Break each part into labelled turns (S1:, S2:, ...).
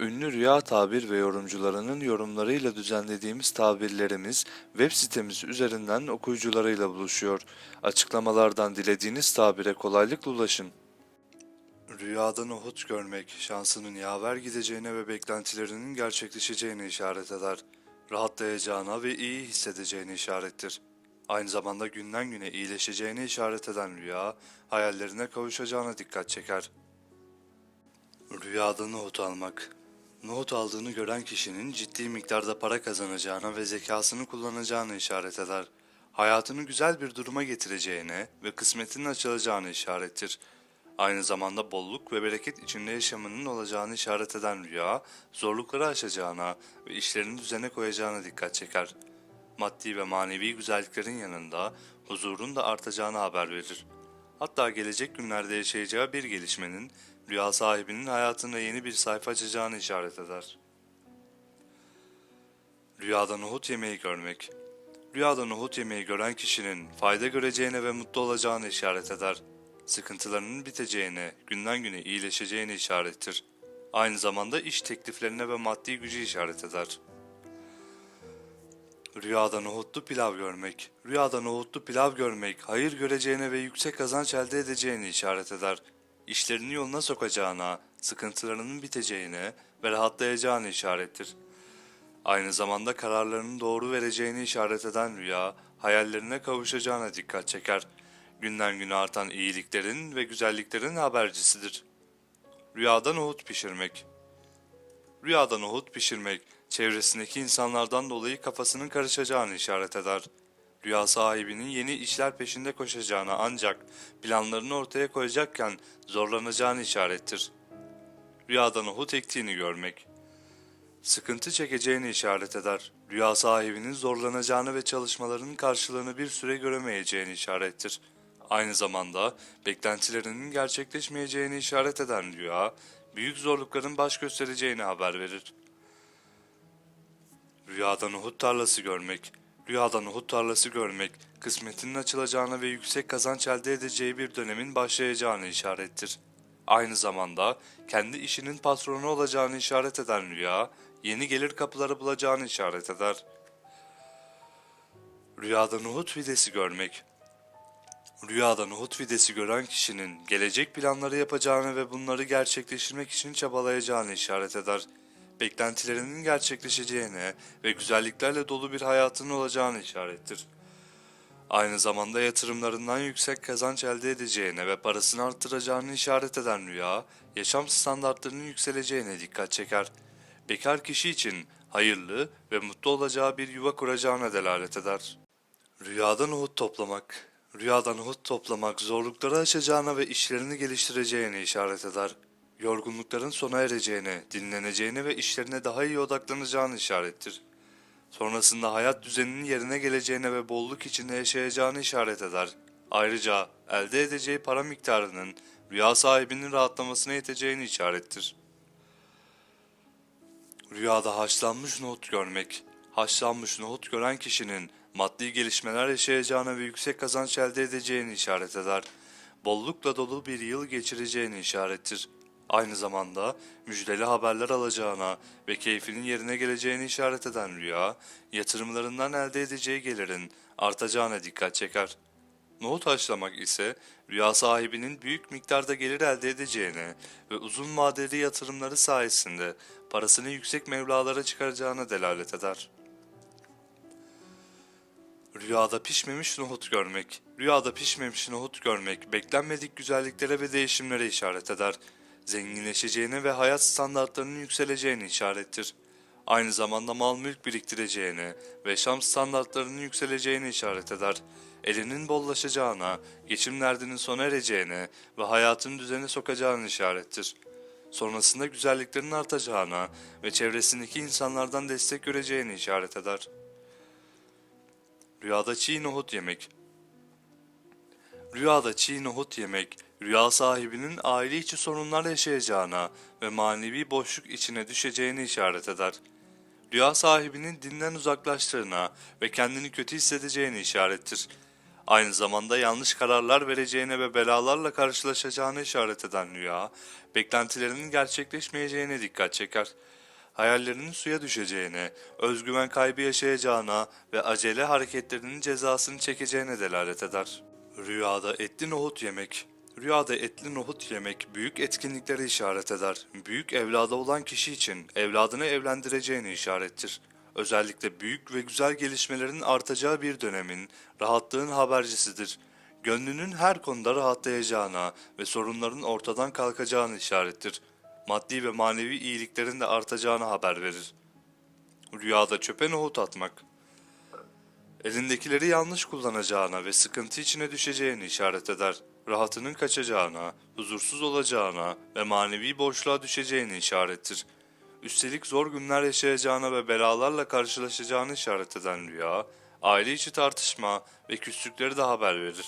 S1: Ünlü rüya tabir ve yorumcularının yorumlarıyla düzenlediğimiz tabirlerimiz web sitemiz üzerinden okuyucularıyla buluşuyor. Açıklamalardan dilediğiniz tabire kolaylıkla ulaşın. Rüyada nohut görmek, şansının yaver gideceğine ve beklentilerinin gerçekleşeceğine işaret eder. Rahatlayacağına ve iyi hissedeceğine işarettir. Aynı zamanda günden güne iyileşeceğine işaret eden rüya, hayallerine kavuşacağına dikkat çeker. Rüyada nohut almak. Nohut aldığını gören kişinin ciddi miktarda para kazanacağına ve zekasını kullanacağını işaret eder. Hayatını güzel bir duruma getireceğine ve kısmetinin açılacağını işarettir. Aynı zamanda bolluk ve bereket içinde yaşamının olacağını işaret eden rüya, zorlukları aşacağına ve işlerini düzene koyacağına dikkat çeker. Maddi ve manevi güzelliklerin yanında huzurun da artacağını haber verir. Hatta gelecek günlerde yaşayacağı bir gelişmenin rüya sahibinin hayatında yeni bir sayfa açacağını işaret eder. Rüyada nohut yemeği görmek Rüyada nohut yemeği gören kişinin fayda göreceğine ve mutlu olacağını işaret eder. Sıkıntılarının biteceğine, günden güne iyileşeceğine işarettir. Aynı zamanda iş tekliflerine ve maddi gücü işaret eder. Rüyada nohutlu pilav görmek. Rüyada nohutlu pilav görmek, hayır göreceğine ve yüksek kazanç elde edeceğini işaret eder. İşlerini yoluna sokacağına, sıkıntılarının biteceğine ve rahatlayacağını işarettir. Aynı zamanda kararlarını doğru vereceğini işaret eden rüya, hayallerine kavuşacağına dikkat çeker. Günden güne artan iyiliklerin ve güzelliklerin habercisidir. Rüyada nohut pişirmek. Rüyada nohut pişirmek, çevresindeki insanlardan dolayı kafasının karışacağını işaret eder. Rüya sahibinin yeni işler peşinde koşacağına ancak planlarını ortaya koyacakken zorlanacağını işarettir. Rüyada nohut ektiğini görmek. Sıkıntı çekeceğini işaret eder. Rüya sahibinin zorlanacağını ve çalışmalarının karşılığını bir süre göremeyeceğini işarettir. Aynı zamanda beklentilerinin gerçekleşmeyeceğini işaret eden rüya, büyük zorlukların baş göstereceğini haber verir. Rüyada nohut tarlası görmek. Rüyada nohut tarlası görmek, kısmetinin açılacağına ve yüksek kazanç elde edeceği bir dönemin başlayacağını işarettir. Aynı zamanda kendi işinin patronu olacağını işaret eden rüya, yeni gelir kapıları bulacağını işaret eder. Rüyada nohut fidesi görmek. Rüyada nohut fidesi gören kişinin gelecek planları yapacağını ve bunları gerçekleştirmek için çabalayacağını işaret eder. Beklentilerinin gerçekleşeceğine ve güzelliklerle dolu bir hayatının olacağını işarettir. Aynı zamanda yatırımlarından yüksek kazanç elde edeceğine ve parasını arttıracağını işaret eden rüya, yaşam standartlarının yükseleceğine dikkat çeker. Bekar kişi için hayırlı ve mutlu olacağı bir yuva kuracağına delalet eder. Rüyada nohut toplamak Rüyada nohut toplamak zorlukları aşacağına ve işlerini geliştireceğine işaret eder. Yorgunlukların sona ereceğine, dinleneceğine ve işlerine daha iyi odaklanacağını işarettir. Sonrasında hayat düzeninin yerine geleceğine ve bolluk içinde yaşayacağını işaret eder. Ayrıca elde edeceği para miktarının rüya sahibinin rahatlamasına yeteceğini işarettir. Rüyada haşlanmış nohut görmek. Haşlanmış nohut gören kişinin maddi gelişmeler yaşayacağına ve yüksek kazanç elde edeceğini işaret eder. Bollukla dolu bir yıl geçireceğini işarettir. Aynı zamanda müjdeli haberler alacağına ve keyfinin yerine geleceğini işaret eden rüya, yatırımlarından elde edeceği gelirin artacağına dikkat çeker. Nohut haşlamak ise rüya sahibinin büyük miktarda gelir elde edeceğine ve uzun vadeli yatırımları sayesinde parasını yüksek mevlalara çıkaracağına delalet eder. Rüyada pişmemiş nohut görmek. Rüyada pişmemiş nohut görmek beklenmedik güzelliklere ve değişimlere işaret eder. Zenginleşeceğine ve hayat standartlarının yükseleceğini işarettir. Aynı zamanda mal mülk biriktireceğine ve yaşam standartlarının yükseleceğini işaret eder. Elinin bollaşacağına, geçim derdinin sona ereceğine ve hayatını düzene sokacağını işarettir. Sonrasında güzelliklerin artacağına ve çevresindeki insanlardan destek göreceğini işaret eder. Rüyada çiğ nohut yemek. Rüyada çiğ nohut yemek, rüya sahibinin aile içi sorunlar yaşayacağına ve manevi boşluk içine düşeceğini işaret eder. Rüya sahibinin dinden uzaklaştığına ve kendini kötü hissedeceğini işarettir. Aynı zamanda yanlış kararlar vereceğine ve belalarla karşılaşacağını işaret eden rüya, beklentilerinin gerçekleşmeyeceğine dikkat çeker. Hayallerinin suya düşeceğine, özgüven kaybı yaşayacağına ve acele hareketlerinin cezasını çekeceğine delalet eder. Rüyada etli nohut yemek Rüyada etli nohut yemek büyük etkinlikleri işaret eder. Büyük evlada olan kişi için evladını evlendireceğini işarettir. Özellikle büyük ve güzel gelişmelerin artacağı bir dönemin, rahatlığın habercisidir. Gönlünün her konuda rahatlayacağına ve sorunların ortadan kalkacağını işarettir. Maddi ve manevi iyiliklerin de artacağını haber verir. Rüyada çöpe nohut atmak Elindekileri yanlış kullanacağına ve sıkıntı içine düşeceğini işaret eder. Rahatının kaçacağına, huzursuz olacağına ve manevi boşluğa düşeceğini işarettir. Üstelik zor günler yaşayacağına ve belalarla karşılaşacağını işaret eden rüya, aile içi tartışma ve küslükleri de haber verir.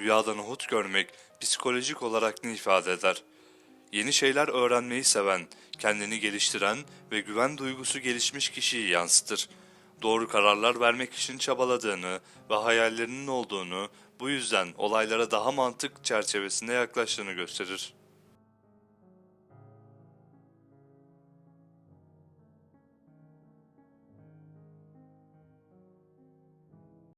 S1: Rüyada nohut görmek psikolojik olarak ne ifade eder? Yeni şeyler öğrenmeyi seven, kendini geliştiren ve güven duygusu gelişmiş kişiyi yansıtır. Doğru kararlar vermek için çabaladığını ve hayallerinin olduğunu, bu yüzden olaylara daha mantık çerçevesinde yaklaştığını gösterir.